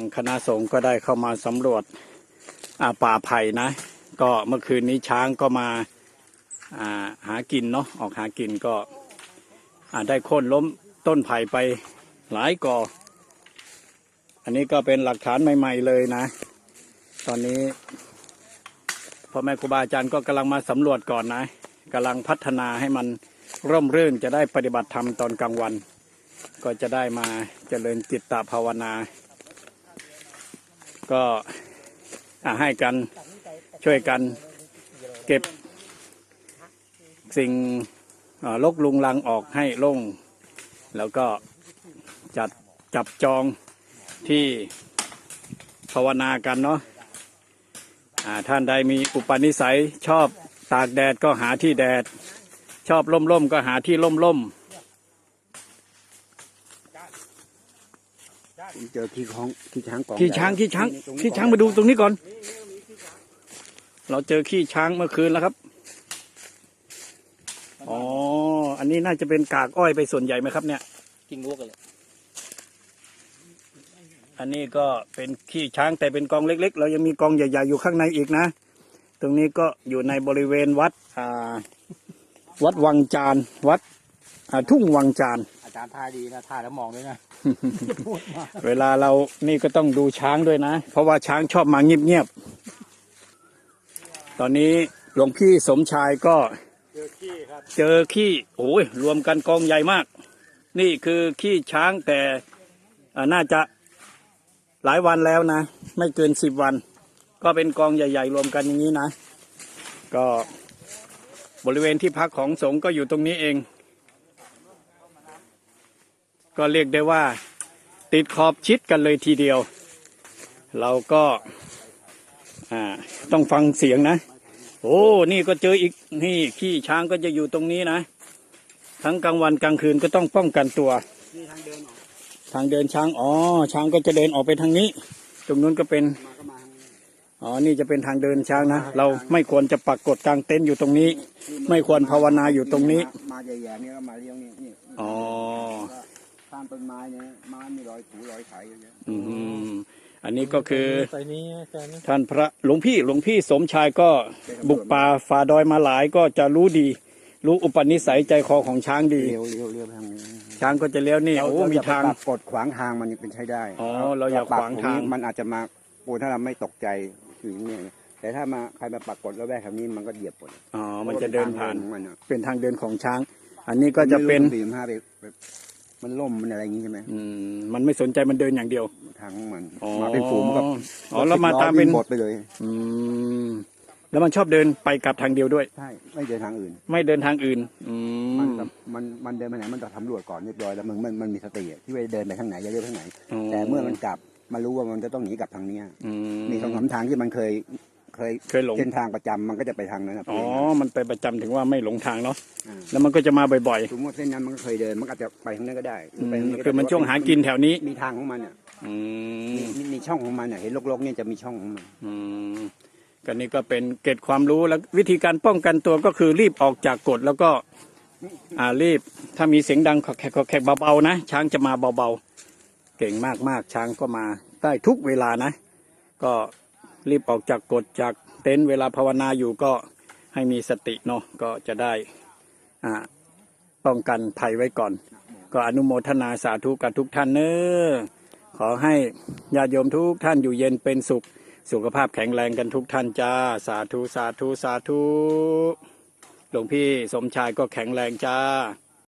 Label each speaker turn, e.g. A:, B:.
A: างคณะสงฆ์ก็ได้เข้ามาสำรวจป่าไผ่นะ ก็เมื่อคืนนี้ช้างก็มาาหากินเนาะออกหากินก็อ่าได้โค่นล้มต้นไผ่ไปหลายกออันนี้ก็เป็นหลักฐานใหม่ ๆเลยนะ ตอนนี้พ่อแม่ครูบาอาจารย์ก็กำลังมาสำรวจก่อนนะกำลังพัฒนาให้มันร่มรื่นจะได้ปฏิบัติธรรมตอนกลางวัน ก็จะได้มาเจริญจิตตภาวนา ก็ให้กันช่วยกันเก็บสิ่งลกลุงลังออกให้โล่ง แล้วก็จัดจับจองที่ภาวนากันเนาะท่านใดมีอุปนิสัยชอบตากแดดก็หาที่แดด ชอบร่มร่มๆก็หาที่ร่ม ร่มๆ
B: เจอขี้ของขี้ช้างกอง
A: ขี้ช้างขี้ช้างขี้ช้างมาดูตรงนี้ก่อน เราเจอขี้ช้างเมื่อคืนแล้วครับอ๋ออันนี้น่าจะเป็นกากอ้อยไปส่วนใหญ่ไหมครับ เนี่ย
C: กินงวกกันเลย
A: อันนี้ก็เป็นขี้ช้างแต่เป็นกองเล็ก ๆ เรายังมีกองใหญ่ ๆ อยู่ข้างในอีกนะ ตรงนี้ก็อยู่ในบริเวณวัด อ่า วัดวังจานวัดอ่าทุ่งวังจาน
C: อาจารย์ท่าดีนะท่าแล้วมองด้วยนะ
A: เวลาเรานี่ก็ต้องดูช้างด้วยนะ เพราะว่าช้างชอบมาเงียบๆ ตอนนี้หลวงพี่สมชายก็
C: เจอขี้ครับ
A: เจอขี้โอ้ยรวมกันกองใหญ่มาก นี่คือขี้ช้างแต่อ่าน่าจะหลายวันแล้วนะ ไม่เกินสิบวัน ก็เป็นกองใหญ่ ๆ รวมกันอย่างนี้นะ ก็บริเวณที่พักของสงฆ์ก็อยู่ตรงนี้เอง ก็เรียกได้ว่า ติดขอบชิดกันเลยทีเดียว เราก็อ่าต้องฟังเสียงนะ โอ้ นี่ก็เจออีกนี่ขี้ช้างก็จะอยู่ตรงนี้นะ ทั้งกลางวันกลางคืนก็ต้องป้องกันตัว
B: นี่ทางเดินออก
A: ทางเดินช้างอ๋อช้างก็จะเดินออกไปทางนี้ ตรงนู้นก็เป็น
B: มาก็มาทางนี้
A: อ๋อ นี่จะเป็นทางเดินช้างนะ เราไม่ควรจะปักกดกลางเต็นท์อยู่ตรงนี้ ไม่ควรภาวนาอยู่ตรงนี้
B: มาใหญ่ๆเนี่ยก็มาเลี้ยงนี่นี่
A: อ๋อ
B: ข้ามต้นไม้เนี่ยไม้มีรอยถูรอยไถอยู่เยอะ
A: อืมอันนี้ก็คือ
C: ไปนี้อาจารย์นะ
A: ท่านพระหลวงพี่หลวงพี่สมชายก็บุกป่าฝ่าดอยมาหลายก็จะรู้ดี รู้อุปนิสัยใจคอของช้างดี
B: เลี้ยวเลี้ยวเลี้ยวไปทางนี้
A: ช้างก็จะเลี้ยวนี่โอ้มีทาง
B: เรอย่ไปปักกดขวางทางมันยังเป็นใช้ได้
A: อ๋อเราอย่า
B: ปัก
A: ขวางทาง
B: ตรนี้มันอาจจะมาปูถ้าเราไม่ตกใจถึงเนี่ยแต่ถ้ามาใครมาปักกดแล้วแวกแถวนี้มันก็เหยียบหมด
A: อ๋อมันจะเดินผ่าน
B: ของมันอะ
A: เป็นทางเดินของช้าง อันนี้ก็จะเป็น
B: ไม่รู้สี่ห้าไปแบบ มันล่มมันอะไรอย่างงี้ใช่ไหม
A: อืมมันไม่สนใจมันเดินอย่างเดียว
B: ทางของมัน
A: อ๋อ
B: มาเป็นฝูงมันก็
A: อ๋อแล้วมาตามเป็น
B: วิ่งบดไปเลย
A: อืมแล้วมันชอบเดินไปกลับทางเดียวด้วย
B: ใช่ไม่เดินทางอื่น
A: ไม่เดินทางอื่น อื
B: มัน
A: ม
B: แบบมันมันเดินไปไหนมันต้องสำรวจก่อนเรียบร้อยแล้วมันมันมันมีสติอะที่ว่าจะเดินไปทางไหนจะเดินไปทางไหน
A: อ๋อ
B: แต่เมื่อมันกลับมารู้ว่ามันจะต้องหนีกลับทางเนี้ย
A: อืม
B: มีสองสามทางที่มันเคย เคย
A: เคยหลง
B: เส้นทางประจำมันก็จะไปทางนั้นนะ
A: อ๋อ มันไปประจำถึงว่าไม่หลงทางเนาะ
B: อ่า
A: แล้วมันก็จะมาบ่อย
B: สมมติเส้นนั้นมันก็เคยเดิน มันก็อาจจะไปทางนั้นก็ได้
A: ๆอืม
B: ไปทางนี้ก็ได้
A: คือมันช่วงหากินแถวนี้
B: มีทางของมันอะ
A: อืม
B: มีมีมีช่องของมันอะเห็นลกๆเนี่ยจะมีช่องของมัน
A: อืมก็นี่ก็เป็นเกร็ดความรู้แล้ววิธีการป้องกันตัวก็คือรีบออกจากกฎแล้วก็ อ่ารีบ ถ้ามีเสียงดังขอแขกขอแขกเบาๆนะ ช้างจะมาเบาๆ เก่งมากๆ ช้างก็มาได้ทุกเวลานะ ก็ รีบออกจากกฎจากเต็นท์เวลาภาวนาอยู่ก็ให้มีสติเนาะก็จะได้ป้องกันภัยไว้ก่อน ก็อนุโมทนาสาธุกับทุกท่านเนอขอให้ญาติโยมทุกท่านอยู่เย็นเป็นสุข สุขภาพแข็งแรงกันทุกท่านจ้า สาธุสาธุสาธุหลวงพี่สมชายก็แข็งแรงจ้า